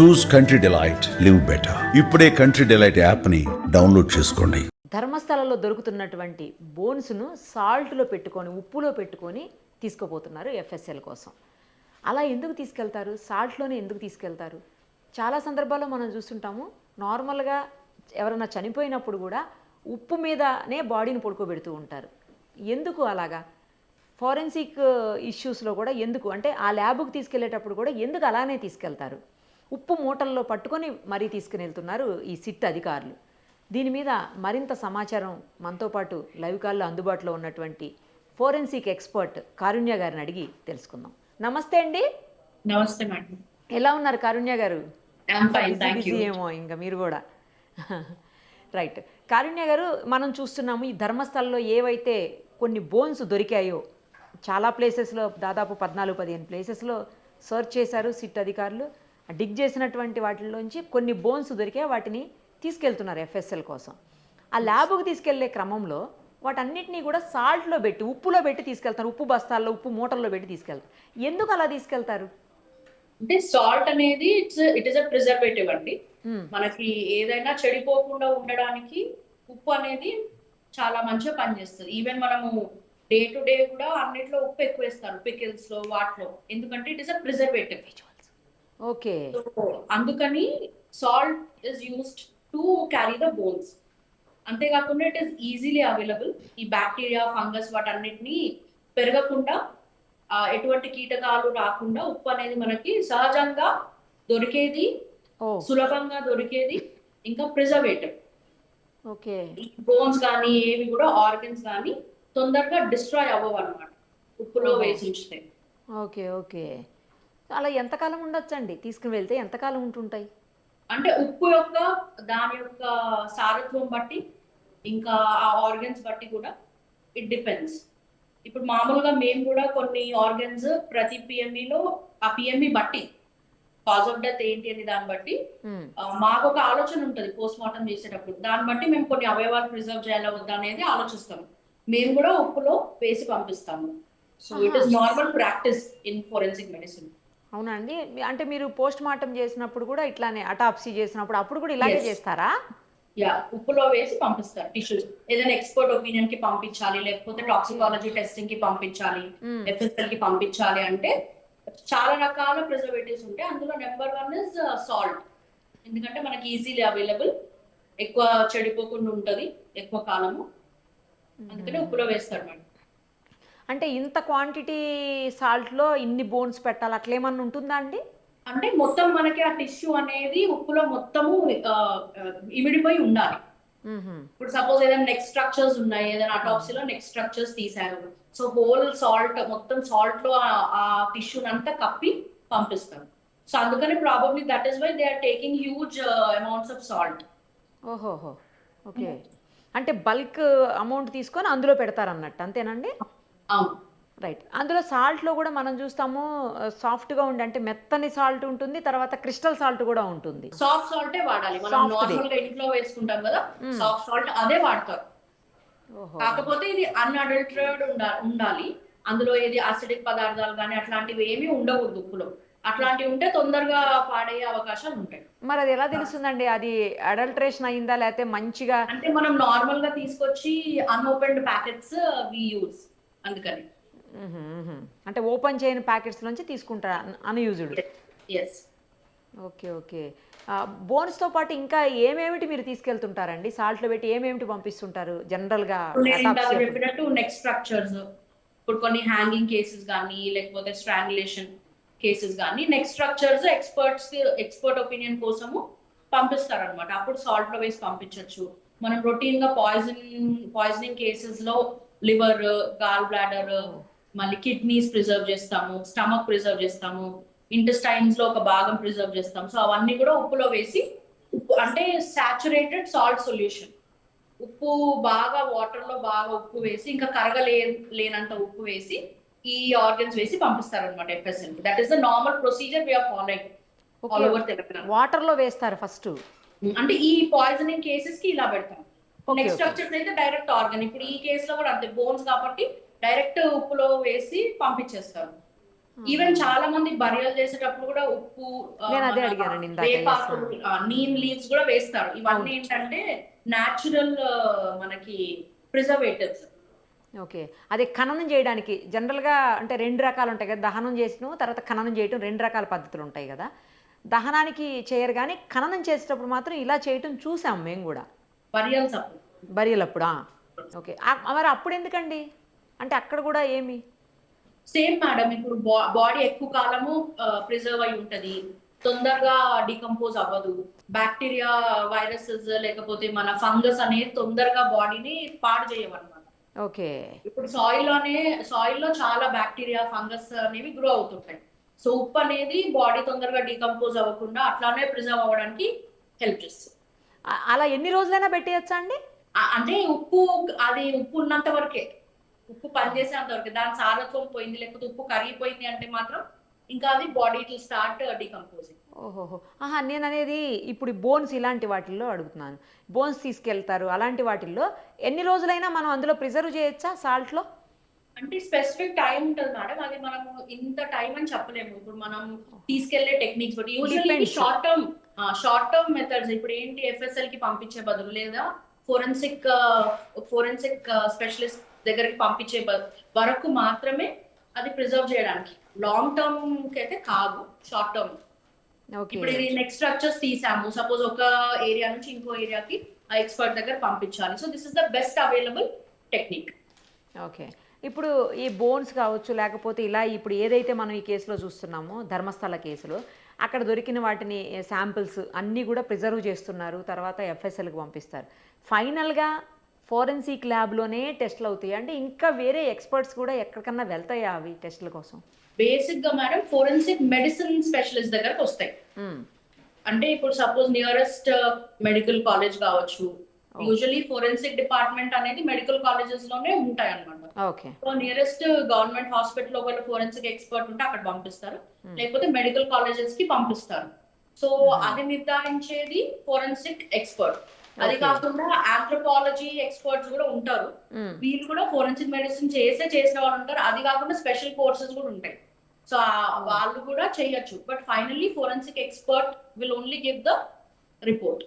Choose country delight live better ఇప్పుడే country delight యాప్ని download చేసుకోండి. ధర్మస్థలంలో దొరుకుతున్నటువంటి బోన్స్ను సాల్ట్లో పెట్టుకొని ఉప్పులో పెట్టుకొని తీసుకోబోతున్నారు ఎఫ్ఎస్ఎల్ కోసం. అలా ఎందుకు తీసుకెళ్తారు? సాల్ట్లోనే ఎందుకు తీసుకెళ్తారు? చాలా సందర్భాల్లో మనం చూస్తుంటాము నార్మల్గా ఎవరైనా చనిపోయినప్పుడు కూడా ఉప్పు మీదనే బాడీని పడుకోబెడుతూ ఉంటారు. ఎందుకు అలాగా? ఫారెన్సిక్ uh, ఇష్యూస్లో కూడా ఎందుకు? అంటే ఆ ల్యాబ్కి తీసుకెళ్ళేటప్పుడు కూడా ఎందుకు అలానే తీసుకెళ్తారు? ఉప్పు మూటల్లో పట్టుకొని మరీ తీసుకుని వెళ్తున్నారు ఈ సిట్ అధికారులు. దీని మీద మరింత సమాచారం మనతో పాటు లైవ్ కాల్లో అందుబాటులో ఉన్నటువంటి ఫోరెన్సిక్ ఎక్స్పర్ట్ కారుణ్య గారిని అడిగి తెలుసుకుందాం. నమస్తే అండి. నమస్తే మేడం. ఎలా ఉన్నారు కారుణ్య గారు? ఏమో ఇంకా మీరు కూడా. రైట్. కారుణ్య గారు మనం చూస్తున్నాము ఈ ధర్మస్థలంలో ఏవైతే కొన్ని బోన్స్ దొరికాయో చాలా ప్లేసెస్లో దాదాపు పద్నాలుగు పదిహేను ప్లేసెస్లో సర్చ్ చేశారు సిట్ అధికారులు. డిగ్ చేసినటువంటి వాటిల్లోంచి కొన్ని బోన్స్ దొరికాయి వాటిని తీసుకెళ్తున్నారు ఎఫ్ఎస్ఎల్ కోసం. ఆ ల్యాబ్కి తీసుకెళ్ళే క్రమంలో వాటన్నిటినీ కూడా సాల్ట్లో పెట్టి ఉప్పులో పెట్టి తీసుకెళ్తారు. ఉప్పు బస్తాల్లో ఉప్పు మూటల్లో పెట్టి తీసుకెళ్తారు. ఎందుకు అలా తీసుకెళ్తారు? అంటే సాల్ట్ అనేది it's it is a preservative అండి. Hmm. మనకి ఏదైనా చెడిపోకుండా ఉండడానికి ఉప్పు అనేది చాలా మంచిగా పనిచేస్తుంది. ఈవెన్ మనము డే టు డే కూడా అన్నిట్లో ఉప్పు ఎక్కువ వేస్తారు పికిల్స్లో వాటిలో. ఎందుకంటే it is a preservative okay. అందుకని salt is used to carry the bones అంతేకాకుండా ఇట్ ఈస్ ఈజీలీ అవైలబుల్ ఈ బ్యాక్టీరియా ఫంగస్ వాటన్నిటిని పెరగకుండా ఎటువంటి కీటకాలు రాకుండా ఉప్పు అనేది మనకి సహజంగా దొరికేది సులభంగా దొరికేది ఇంకా ప్రిజర్వేటివ్ ఓకే. బోన్స్ కానీ ఏవి కూడా ఆర్గన్స్ కానీ తొందరగా డిస్ట్రాయ్ అవ్వవు అనమాట ఉప్పులో. వేసి ఉంచితే. Okay okay. అలా ఎంతకాలం ఉండొచ్చండి? తీసుకుని వెళ్తే ఎంతకాలం ఉంటుంటాయి? అంటే ఉప్పు యొక్క దాని యొక్క సారత్వం బట్టి ఇంకా ఆ ఆర్గన్స్ బట్టి కూడా ఇట్ డిపెండ్స్ ఇప్పుడు మామూలుగా మేము కూడా కొన్ని ఆర్గన్స్ ప్రతి PME లో ఆ పిఎంఈ బట్టి కాజ్ ఆఫ్ డెత్ ఏంటి అని దాన్ని బట్టి మాకు ఒక ఆలోచన ఉంటుంది పోస్ట్ మార్టం చేసేటప్పుడు. దాన్ని బట్టి మేము కొన్ని అవయవాలు ప్రిజర్వ్ చేయాలా వద్దా అనేది ఆలోచిస్తాం మేము కూడా ఉప్పులో వేసి పంపిస్తాము. So it is normal practice in forensic medicine అవునా అండి? అంటే మీరు పోస్ట్ మార్టం చేసినప్పుడు కూడా ఇట్లానే అటాప్సీ చేసినప్పుడు అప్పుడు కూడా ఇలాగే. చేస్తారా? యా ఉప్పులో వేసి పంపిస్తారు టిష్యూస్. ఏదైనా ఎక్స్పర్ట్ ఒపీనియన్కి పంపించాలి లేకపోతే టాక్సికాలజీ టెస్టింగ్కి పంపించాలి. ఎఫ్ఎస్ఎల్కి పంపించాలి అంటే చాలా రకాల ప్రిజర్వేటివ్స్ ఉంటాయి. అందులో నెంబర్ వన్ ఇస్ సాల్ట్ ఎందుకంటే మనకి ఈజీలీ అవైలబుల్ ఎక్కువ చెడిపోకుండా ఉంటది ఎక్కువ కాలము. అందుకని ఉప్పులో వేస్తారు మేడం. అంటే ఇంత క్వాంటిటీ సాల్ట్లో ఇన్ని బోన్స్ పెట్టాలి అట్లేమన్నా ఉంటుందా అండి? అంటే మొత్తం మనకి ఆ టిష్యూ అనేది ఉప్పులో మొత్తము ఇమిడిపోయి ఉండాలి. ఇప్పుడు సపోజ్ ఏదైనా నెక్ స్ట్రక్చర్స్ ఉన్నాయి ఏదైనా అటాప్సీలో నెక్ స్ట్రక్చర్స్ తీసారు సో హోల్ సాల్ట్ మొత్తం సాల్ట్లో ఆ- టిష్యూ అంతా కప్పి పంపిస్తారు. సో అందుకని probably that is why they are taking huge amounts of salt ఓహోహో. ఓకే. అంటే బల్క్ అమౌంట్ తీసుకొని అందులో పెడతారన్నట్టు అంతేనండి అవును. రైట్. అందులో సాల్ట్లో కూడా మనం చూస్తాము సాఫ్ట్గా ఉండి అంటే మెత్తని సాల్ట్ ఉంటుంది తర్వాత క్రిస్టల్ సాల్ట్ కూడా ఉంటుంది. సాఫ్ట్ సాల్టే వాడాలి. మనం ఇంట్లో వేసుకుంటాం కదా సాఫ్ట్ సాల్ట్ అదే వాడతారు. కాకపోతే ఇది అన్అడల్టరేడ్ ఉండాలి. అందులో ఏది అసిడిక్ పదార్థాలు కానీ అట్లాంటివి ఏమీ ఉండకూడదు ఉప్పులో అట్లాంటివి ఉంటే తొందరగా పాడయ్యే అవకాశాలు ఉంటాయి. మరి అది ఎలా తెలుస్తుందండి? అది అడల్ట్రేషన్ అయిందా లేకపోతే మంచిగా అంటే మనం నార్మల్గా తీసుకొచ్చి అన్ఓపెన్డ్ ప్యాకెట్స్ వి యూజ్ అందుకని. అంటే ఓపెన్ చేయని ప్యాకెట్స్ నుంచి తీసుకుంటారా అన్యూజ్డ్. Yes okay okay. బోన్స్తో పాటు ఇంకా ఏమేమిటి మీరు తీసుకెళ్తుంటారండి? సాల్ట్లో పెట్టి ఏమేమిటి పంపిస్తుంటారు? జనరల్గా చెప్పినట్టు నెక్ స్ట్రక్చర్స్ ఇప్పుడు కొన్ని హ్యాంగింగ్ కేసెస్ కానీ లేకపోతే స్ట్రాంగులేషన్ కేసెస్ కానీ neck structures experts expert opinion కోసము పంపిస్తారనమాట అప్పుడు సాల్ట్లో వేసి పంపించవచ్చు మనం రొటీన్గా పాయిజన్ పాయిజనింగ్ కేసెస్లో లివర్ గాల్ బ్లాడర్ మళ్ళీ కిడ్నీస్ ప్రిజర్వ్ చేస్తాము స్టమక్ ప్రిజర్వ్ చేస్తాము ఇంటెస్టైన్స్లో ఒక భాగం ప్రిజర్వ్ చేస్తాం సో అవన్నీ కూడా ఉప్పులో వేసి ఉప్పు అంటే సాచురేటెడ్ సాల్ట్ సొల్యూషన్ ఉప్పు బాగా వాటర్లో బాగా ఉప్పు వేసి ఇంకా కరగలే లేనంత ఉప్పు వేసి ఈ ఆర్గన్స్ వేసి పంపిస్తారు అనమాట FSL that is the normal procedure we are following all over Telangana వాటర్లో వేస్తారు ఫస్ట్ అంటే ఈ పాయిజనింగ్ కేసెస్కి ఇలా పెడతాం. నెక్స్ట్. స్ట్రక్చర్స్ అయితే డైరెక్ట్ ఆర్గన్ ఇప్పుడు ఈ కేసులో కూడా అంతే బోన్స్ కాబట్టి డైరెక్ట్ ఉప్పులో వేసి పంపించేస్తారు. ఈవెన్ చాలా మంది బరియల్ చేసేటప్పుడు కూడా ఉప్పు వేపాకు, నీమ్ లీవ్స్ కూడా వేస్తారు. ఇవన్నీ ఏంటంటే న్యాచురల్ మనకి ప్రిజర్వేటివ్స్ ఓకే అదే ఖననం చేయడానికి జనరల్గా అంటే రెండు రకాలు ఉంటాయి కదా దహనం చేసిన తర్వాత ఖననం చేయటం రెండు రకాల పద్ధతులు ఉంటాయి కదా. దహనానికి చేయరు కానీ ఖననం చేసేటప్పుడు మాత్రం ఇలా చేయటం చూసాం మేము కూడా. బరియల్స్ అప్పుడు. ఓకే. మరి అప్పుడు ఎందుకండి? అంటే అక్కడ కూడా ఏమి? సేమ్ మేడం ఇప్పుడు బాడీ ఎక్కువ కాలము ప్రిజర్వ్ అయి ఉంటది. తొందరగా డికంపోజ్ అవ్వదు. బ్యాక్టీరియా వైరసెస్ లేకపోతే మన ఫంగస్ అనేది తొందరగా బాడీని పాడు చేయవన్నమాట. ఓకే. ఇప్పుడు సాయిల్లోనే సాయిల్లో చాలా బ్యాక్టీరియా ఫంగస్ అనేవి గ్రో అవుతుంటాయి. సో ఉప్పు అనేది బాడీ తొందరగా డికంపోజ్ అవ్వకుండా అట్లానే ప్రిజర్వ్ అవ్వడానికి హెల్ప్ చేస్తుంది. అలా ఎన్ని రోజులైనా పెట్టేయచ్చా అండి? అంటే ఉప్పు అది ఉప్పు ఉన్నంత వరకే. ఉప్పు పనిచేసేంత వరకే. దాని సారత్వం పోయింది లేకపోతే ఉప్పు కరిగిపోయింది అంటే మాత్రం ఇంకా అది బాడీ టు స్టార్ట్ డికంపోజింగ్ ఓహోహో. ఆహా నేను అనేది ఇప్పుడు బోన్స్ ఇలాంటి వాటిల్లో అడుగుతున్నాను. బోన్స్ తీసుకెళ్తారు. అలాంటి వాటిల్లో ఎన్ని రోజులైనా మనం అందులో ప్రిజర్వ్ చేయొచ్చా సాల్ట్లో అంటే స్పెసిఫిక్ టైం ఉంటుంది మేడం. అది మనము ఇంత టైం అని చెప్పలేము. ఇప్పుడు మనం తీసుకెళ్ళే టెక్నిక్స్ బట్టి. Usually. Short term short term methods ఇప్పుడు ఏంటి ఎఫ్ఎస్ఎల్కి పంపించే బదులు లేదా ఫోరెన్సిక్ ఫోరెన్సిక్ స్పెషలిస్ట్ దగ్గరికి పంపించే వరకు మాత్రమే అది ప్రిజర్వ్ చేయడానికి. లాంగ్ టర్మ్కి అయితే కాదు షార్ట్ టర్మ్ ఇప్పుడు ఇది నెక్స్ట్ స్ట్రక్చర్స్ తీసాము. సపోజ్ ఒక ఏరియా నుంచి ఇంకో ఏరియాకి ఎక్స్పర్ట్ దగ్గర పంపించాలి. So this is the best available technique okay ఇప్పుడు ఈ బోన్స్ కావచ్చు లేకపోతే ఇలా ఇప్పుడు ఏదైతే మనం ఈ కేసులో చూస్తున్నామో ధర్మస్థల కేసులో అక్కడ దొరికిన వాటిని శాంపిల్స్ అన్నీ కూడా ప్రిజర్వ్ చేస్తున్నారు తర్వాత ఎఫ్ఎస్ఎల్కి పంపిస్తారు ఫైనల్గా ఫోరెన్సిక్ ల్యాబ్లోనే టెస్ట్లు అవుతాయి అంటే ఇంకా వేరే ఎక్స్పర్ట్స్ కూడా ఎక్కడికన్నా వెళ్తాయా అవి టెస్ట్ల కోసం బేసిక్గా మేడం ఫోరెన్సిక్ మెడిసిన్ స్పెషలిస్ట్ దగ్గరకు వస్తాయి మ్మ్. అంటే ఇప్పుడు సపోజ్ నియరెస్ట్ మెడికల్ కాలేజ్ కావచ్చు. యూజువలీ ఫోరెన్సిక్ డిపార్ట్మెంట్ అనేది మెడికల్ కాలేజెస్లోనే ఉంటాయి అన్నమాట ఓకే సో నియరెస్ట్ గవర్నమెంట్ హాస్పిటల్లో ఒకవేళ ఫోరెన్సిక్ ఎక్స్పర్ట్ ఉంటే అక్కడ పంపిస్తారు. Hmm. లేకపోతే మెడికల్ కాలేజెస్కి పంపిస్తారు. So Hmm. అది నిర్ధారించేది ఫోరెన్సిక్ ఎక్స్పర్ట్ అది. కాకుండా ఆంథ్రోపాలజీ ఎక్స్పర్ట్స్ కూడా ఉంటారు. మ్మ్. వీళ్ళు కూడా ఫోరెన్సిక్ మెడిసిన్ చేసే చేసిన వాళ్ళు ఉంటారు. అది కాకుండా స్పెషల్ కోర్సెస్ కూడా ఉంటాయి. సో వాళ్ళు కూడా చేయొచ్చు. But finally forensic expert will only give the report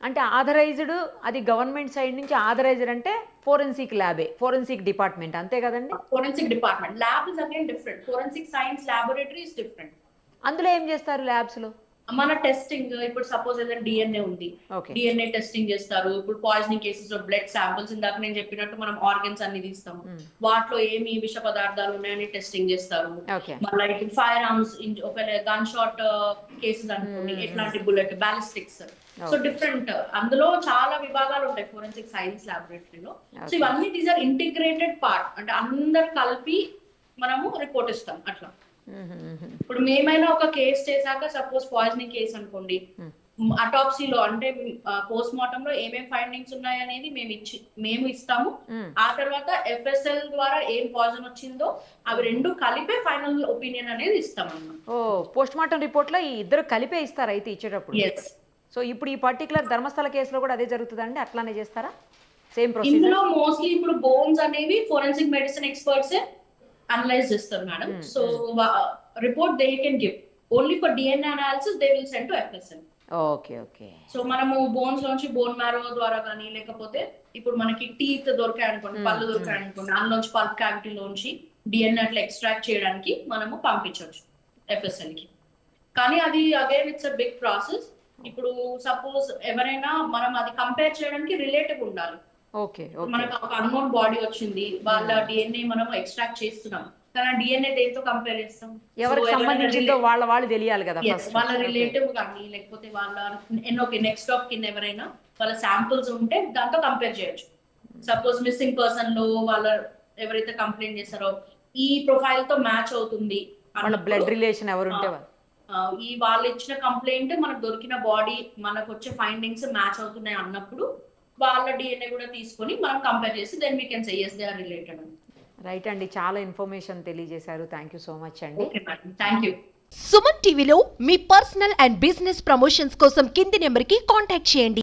అంటే ఆథరైజ్డ్ అది గవర్నమెంట్ సైడ్ నుంచి ఆథరైజ్డ్ అంటే ఫోరెన్సిక్ ల్యాబే ఫోరెన్సిక్ డిపార్ట్మెంట్ అంతే కదండి? Forensic department. Lab is again different forensic science laboratory is different అందులో ఏం చేస్తారు ల్యాబ్స్లో? మన టెస్టింగ్ ఇప్పుడు సపోజ్ ఏదైనా డిఎన్ఏ ఉంది. డిఎన్ఏ టెస్టింగ్ చేస్తారు. ఇప్పుడు పాయిజనింగ్ కేసెస్లో బ్లడ్ శాంపిల్స్ ఇందాక నేను చెప్పినట్టు మనం ఆర్గన్స్ అన్ని తీస్తాము. Hmm. వాటిలో ఏమి విష పదార్థాలు ఉన్నాయని టెస్టింగ్ చేస్తారు. మళ్ళీ ఇప్పుడు ఫైర్ ఆర్మ్స్ ఒకవేళ గన్ షాట్ కేసెస్ అనుకోండి Hmm. ఎట్లాంటి బుల్లెట్ బ్యాలిస్టిక్స్ సో. డిఫరెంట్ అందులో చాలా విభాగాలు ఉంటాయి ఫోరెన్సిక్ సైన్స్ లాబొరేటరీలో సో. ఇవన్నీ దీస్ ఆర్ ఇంటిగ్రేటెడ్ పార్ట్ అంటే అందరు కలిపి మనము రిపోర్ట్ ఇస్తాం. అట్లా. ఇప్పుడు మేమైనా ఒక కేసు చేశాక సపోజ్ పాయిజనింగ్ కేసు అనుకోండి Hmm. అటాప్సీలో అంటే పోస్ట్ మార్టం లో ఏమేం ఫైండింగ్స్ ఉన్నాయి అనేది మేము ఇచ్చి మేము ఇస్తాము. ఆ తర్వాత ఎఫ్ఎస్ఎల్ ద్వారా ఏం పాయిజన్ వచ్చిందో అవి రెండు కలిపే ఫైనల్ ఒపీనియన్ అనేది ఇస్తాం ఓ పోస్ట్ మార్టం రిపోర్ట్లో ఈ ఇద్దరు కలిపే ఇస్తారు అయితే ఇచ్చేటప్పుడు? సో ఇప్పుడు ఈ పర్టికులర్ ధర్మస్థల కేసులో కూడా అదే జరుగుతుందండి? అట్లానే చేస్తారా? సేమ్ ప్రొసీజర్ ఇందులో మోస్ట్లీ ఇప్పుడు బోన్స్ అనేవి ఫోరెన్సిక్ మెడిసిన్ ఎక్స్పర్ట్స్ అనలైజ్ చేస్తారు madam. Hmm. So report they can give only for DNA analysis they will send to FSL okay okay so మనము బోన్స్ లోంచి బోన్ మ్యారో ద్వారా కానీ లేకపోతే ఇప్పుడు మనకి టీత్ దొరికాయి అనుకోండి Hmm, పళ్ళు దొరికాయి అనుకోండి అందులోంచి పల్ప్ క్యావిటీ లోంచి డిఎన్ఏ అట్లా ఎక్స్ట్రాక్ట్ చేయడానికి మనము పంపించవచ్చు ఎఫ్ఎస్ఎల్కి. కానీ అది again it's a big process ఇప్పుడు సపోజ్ ఎవరైనా మనం అది కంపేర్ చేయడానికి రిలేటివ్ ఉండాలి. Okay okay. మనకు ఒక అన్నోన్ బాడీ వచ్చింది వాళ్ళ డిఎన్ఏ మనం ఎక్స్ట్రాక్ట్ చేస్తున్నాం. కానీ డిఎన్ఏ దేంతో కంపేర్ చేస్తాం? ఎవరికి సంబంధించిందో వాళ్ళ వాళ్ళు తెలియాలి కదా వాళ్ళ రిలేటివ్ కానీ లేకపోతే వాళ్ళ ఎన్నోకి నెక్స్ట్ ఆఫ్ కింద ఎవరైనా వాళ్ళ శాంపుల్స్ ఉంటే దాంతో కంపేర్ చేయొచ్చు. సపోజ్ మిస్సింగ్ పర్సన్లో వాళ్ళ ఎవరైతే కంప్లైంట్ చేస్తారో ఈ ప్రొఫైల్తో మ్యాచ్ అవుతుంది బ్లడ్ రిలేషన్ ఎవరు ఉంటే ఈ వాళ్ళు. ఇచ్చిన కంప్లైంట్ మనకు దొరికిన బాడీ మనకు వచ్చే ఫైండింగ్స్ మ్యాచ్ అవుతున్నాయి అన్నప్పుడు వాళ్ళ డిఎన్ఏ కూడా తీసుకొని మనం కంపేర్ చేసి then we can say yes they are related right అండి. చాలా ఇన్ఫర్మేషన్ తెలియజేశారు. థ్యాంక్ యూ సో మచ్ అండి. Okay madam thank you Suman టీవీలో మీ పర్సనల్ అండ్ బిజినెస్ ప్రమోషన్స్ కోసం కింది నెంబర్కి కాంటాక్ట్ చేయండి.